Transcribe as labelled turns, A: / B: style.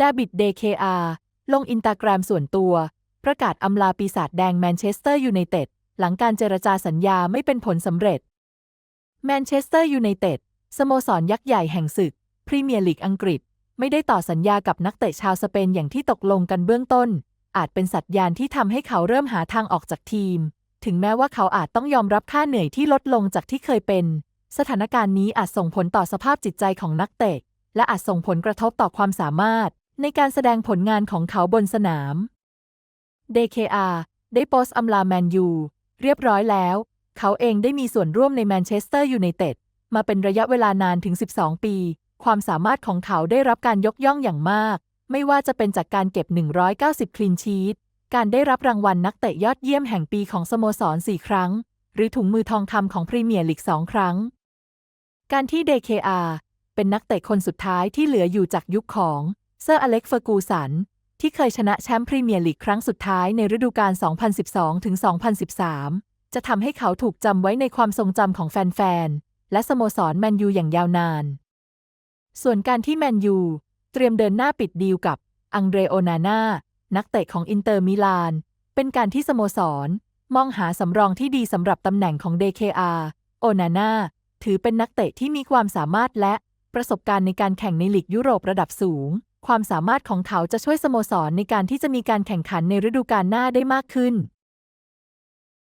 A: ดาบิดเดเคอาลงอินตาแกรมส่วนตัว ประกาศอำลาปีศาจแดงแมนเชสเตอร์ยูไนเต็ดหลังการเจรจาสัญญาไม่เป็นผลสำเร็จ แมนเชสเตอร์ยูไนเต็ดสโมสรยักษ์ใหญ่แห่งศึก พรีเมียร์ลีกอังกฤษ ไม่ได้ต่อสัญญากับนักเตะชาวสเปนอย่างที่ตกลงกันเบื้องต้น อาจเป็นสัญญาณที่ทำให้เขาเริ่มหาทางออกจากทีม ถึงแม้ว่าเขาอาจต้องยอมรับค่าเหนื่อยที่ลดลงจากที่เคยเป็น สถานการณ์นี้อาจส่งผลต่อสภาพจิตใจของนักเตะ และอาจส่งผลกระทบต่อความสามารถ ในการแสดงผลงานของเขาบนสนาม DKR ได้โพสต์อำลาแมนยูเรียบร้อยแล้ว เขาเองได้มีส่วนร่วมในแมนเชสเตอร์ยูไนเต็ดมาเป็นระยะเวลานานถึง 12 ปี ความสามารถของเขาได้รับการยกย่องอย่างมาก ไม่ว่าจะเป็นจากการเก็บ 190 คลีนชีตการได้รับรางวัลนักเตะยอดเยี่ยมแห่งปีของสโมสร 4 ครั้ง หรือถุงมือทองคำของพรีเมียร์ลีก 2 ครั้ง การที่ DKR เป็นนักเตะคนสุดท้ายที่เหลืออยู่จากยุคของ เซอร์อเล็กเฟอร์กูสัน ที่เคยชนะแชมป์พรีเมียร์ลีกครั้งสุดท้ายในฤดูกาล 2012-2013 จะทำให้เขาถูกจำไว้ในความทรงจำของแฟนๆ และสโมสรแมนยูอย่างยาวนาน ส่วนการที่แมนยูเตรียมเดินหน้าปิดดีลกับอังเดรโอนาน่านักเตะของอินเตอร์มิลาน เป็นการที่สโมสร มองหาสำรองที่ดีสำหรับตำแหน่งของ DKR โอนาน่าถือเป็นนักเตะที่มีความสามารถและประสบการณ์ในการแข่งในลีกยุโรประดับสูง ความสามารถของเขาจะช่วยสโมสรในการที่จะมีการแข่งขันในฤดูกาลหน้าได้มากขึ้น